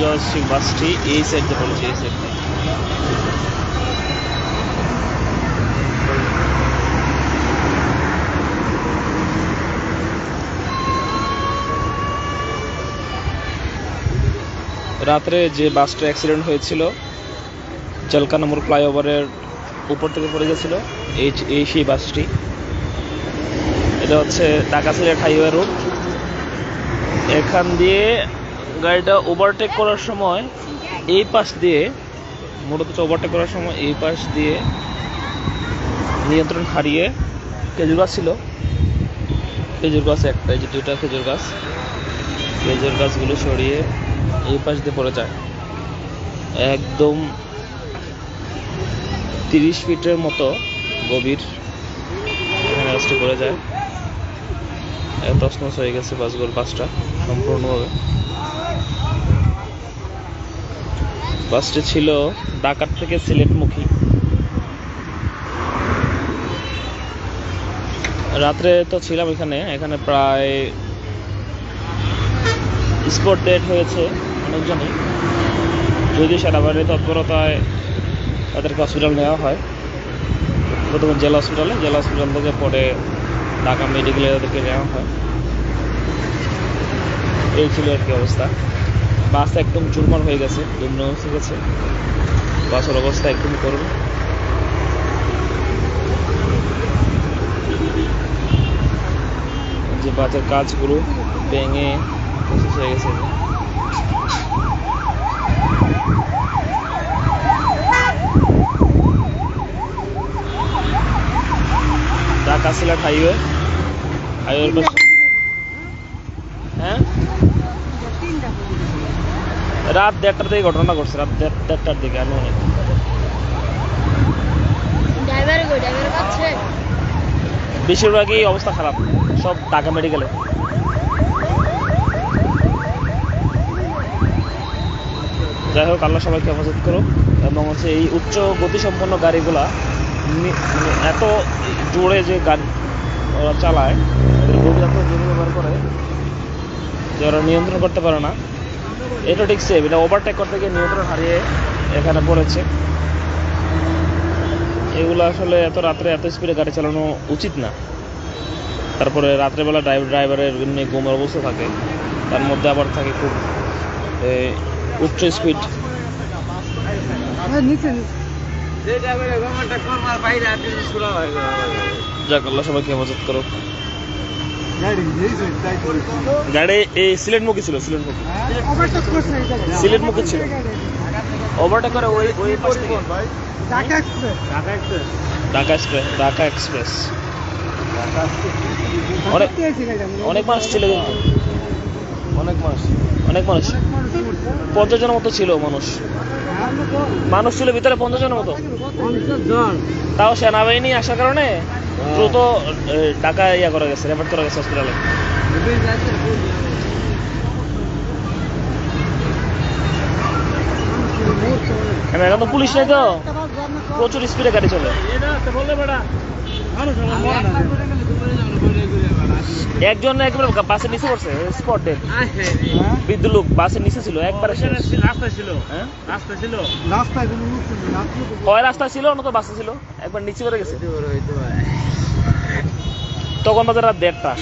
যাচ্ছি বাসটি এই দিয়ে পড়েছে এই রাত্রে যে বাসটা অ্যাক্সিডেন্ট হয়েছিল জলকানামুর ফ্লাইওভারের উপর থেকে পড়ে গেছিল, এই এই সেই বাসটি এটা হচ্ছে ঢাকা সিলেট হাইওয়ে রোড এখান দিয়ে গাড়িটা ওভারটেক করার সময় এই পাশ দিয়ে, মূলত ওভারটেক করার সময় এই পাশ দিয়ে নিয়ন্ত্রণ হারিয়ে খেজুর গাছ ছিল। খেজুর গাছ একটা যে দুইটা খেজুর গাছ। খেজুর গাছগুলো সরিয়ে এই পাশ দিয়ে পড়ে যায়। একদম তিরিশ ফিটের মতো গভীর গাছটি পড়ে যায়। তসনস হয়ে গেছে বাসগুলো বাসটা সম্পূর্ণভাবে। বাসটি ছিল ঢাকার থেকে সিলেটমুখী। রাত্রে তো ছিলাম এখানে এখানে প্রায় স্পট ডেট হয়েছে অনেকজনই। যদি সেনাবাহিনীর তৎপরতায় তাদেরকে হসপিটাল নেওয়া হয়, প্রথমে জেলা হসপিটালে জেলা হসপিটাল থেকে পরে ঢাকা মেডিকেলে তাদেরকে নেওয়া হয়। এই ছিল আর কি অবস্থা। বাস একদম চুরমার হয়ে গেছে দুমড়ে হয়ে গেছে। বাসের অবস্থা একদম করুন। যে বাসের কাজগুলো ভেঙে শেষ হয়ে গেছে। ঢাকা সিলেট হাইওয়ে, হাইওয়ের পাশে হ্যাঁ? রাত দেড়টার দিকে ঘটনা ঘটছে রাত দেড়- দেড়টার দিকে আমি অনেক বেশিরভাগই অবস্থা খারাপ সব ঢাকা মেডিকেলে। যাই হোক আল্লাহ সবাইকে হেফাজত করুক এবং হচ্ছে এই উচ্চ গতিসম্পন্ন গাড়িগুলা মানে এত জোরে যে গাড়ি ওরা চালায় এত জোরে ব্যবহার করে যে ওরা নিয়ন্ত্রণ করতে পারে না এটা ঠিক সেম এটা ওভারটেক করতে গিয়ে নিয়ন্ত্রণ হারিয়ে এখানে পড়েছে। এগুলো আসলে এত রাত্রে এত স্পিডে গাড়ি চালানো উচিত না। তারপরে রাত্রেবেলা ড্রাইভার ড্রাইভারের এমনি ঘুমের অবস্থা থাকে তার মধ্যে আবার থাকে খুব উচ্চ স্পিড যাক আল্লাহ সবাইকে হেফাজত করো গাড়ি এই সিলেটমুখী ছিল সিলেটমুখী সিলেটমুখী ছিল। ওভারটেক করে ওই ওই পাশ থেকে। ঢাকা এক্সপ্রেস ঢাকা এক্সপ্রেস অনেক অনেক মানুষ ছিল কিন্তু। অনেক মানুষ। অনেক মানুষ। পঞ্চাশ জনের মতো ছিল মানুষ। মানুষ ছিল ভিতরে পঞ্চাশ জনের মতো। তাও সেনাবাহিনী আসার কারণে দ্রুত ঢাকা ইয়া করা গেছে রেফার করা গেছে হসপিটালে এখন এখন তো পুলিশ নেই তো। প্রচুর স্পিডে গাড়ি চলে। একজন একবার বাসের নিচে পড়ছে স্পট ডেট বৃদ্ধ লোক বাসের নিচে ছিল, একবার রাস্তা ছিল রাস্তা ছিল হয় হ্যাঁ? রাস্তা ছিল? অন্য বাসে ছিল? একবার নিচে পড়ে গেছে। তখন বাজার রাত দেড়টা।